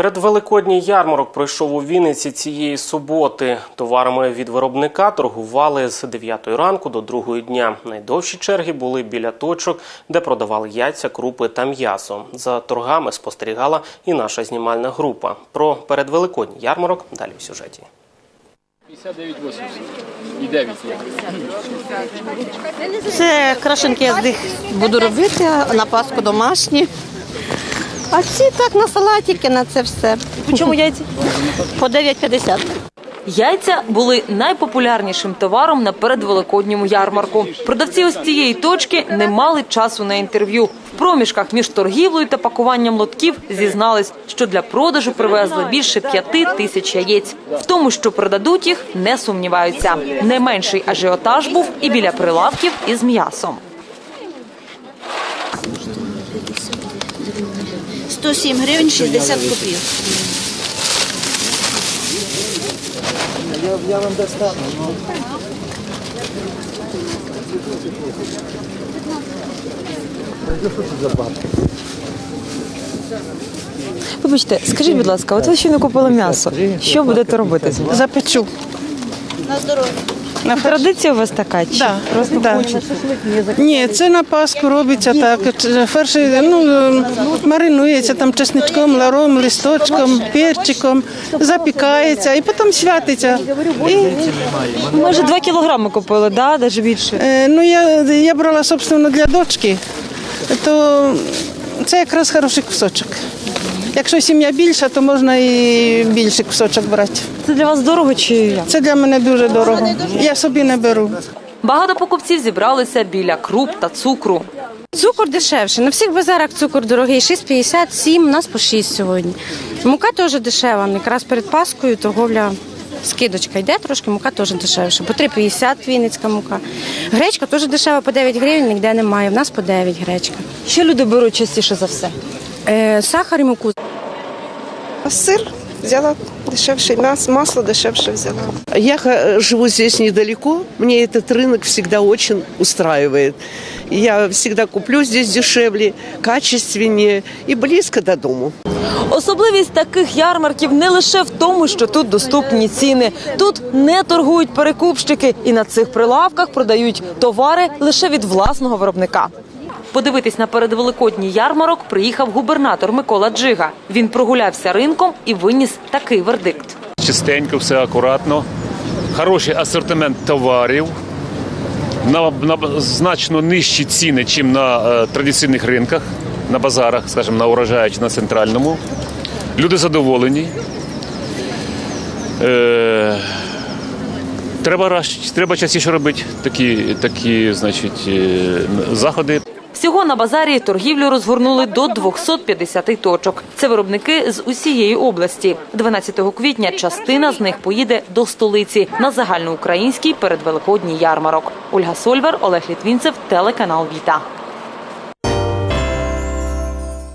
Передвеликодній ярмарок пройшов у Вінниці цієї суботи. Товарами від виробника торгували з 9 ранку до 2 дня. Найдовші черги були біля точок, де продавали яйця, крупи та м'ясо. За торгами спостерігала і наша знімальна група. Про передвеликодній ярмарок далі в сюжеті. 59,80 і 9. Це крашенки я з них буду робити, на Пасху домашні. А ці так на салатики, на це все. По чому яйця? По 9,50. Яйця були найпопулярнішим товаром на передвеликодньому ярмарку. Продавці ось цієї точки не мали часу на інтерв'ю. В проміжках між торгівлею та пакуванням лотків зізнались, що для продажу привезли більше п'яти тисяч яєць. В тому, що продадуть їх, не сумніваються. Не менший ажіотаж був і біля прилавків із м'ясом. 107 гривень 60 копійок. Вибачте, скажіть, будь ласка, от ви щойно купили м'ясо. Що будете робити? Запечу. На здоров'я. Традиція у вас така? Чи Да, просто да. хочеться? Ні, це на Пасху робиться так. Фарш ну, маринується там чесничком, ларом, листочком, перчиком, запікається і потім святиться. І, Майже два кілограми купили, да? Навіть більше. е, ну, я, я брала, собственно, для дочки, то це якраз хороший кусочок. Якщо сім'я більша, то можна і більший кусочок брати. Це для вас дорого чи як? Це для мене дуже дорого. Я собі не беру. Багато покупців зібралися біля круп та цукру. Цукор дешевше. На всіх базарах цукор дорогий. 6,50, 7, у нас по 6 сьогодні. Мука теж дешева. Якраз перед Паскою торговля скидочка йде трошки, мука теж дешевше. По 3,50 вінницька мука. Гречка теж дешева, по 9 гривень, ніде немає. У нас по 9 гречка. Що люди беруть частіше за все? Е, сахар і муку. Сыр взяла дешевше, нас масло дешевше взяла. Я ха- живу здесь недалеко, мне этот рынок всегда очень устраивает. Я всегда куплю здесь дешевле, качественнее и близко до дому. Особливість таких ярмарків не лише в тому, що тут доступні ціни. Тут не торгують перекупщики, і на цих прилавках продають товари лише від власного виробника. Подивитись на передвеликодній ярмарок приїхав губернатор Микола Джига. Він прогулявся ринком і виніс такий вердикт. чистенько, все акуратно, хороший асортимент товарів, на, на значно нижчі ціни, ніж на е, традиційних ринках, на базарах, скажімо, на урожаї чи на центральному. Люди задоволені. Е, треба, треба частіше робити такі, такі значить, е, заходи. Всього на базарі торгівлю розгорнули до 250 точок. Це виробники з усієї області. 12 квітня частина з них поїде до столиці на загальноукраїнський передвеликодній ярмарок. Ольга Сольвер, Олег Літвінцев, телеканал Віта.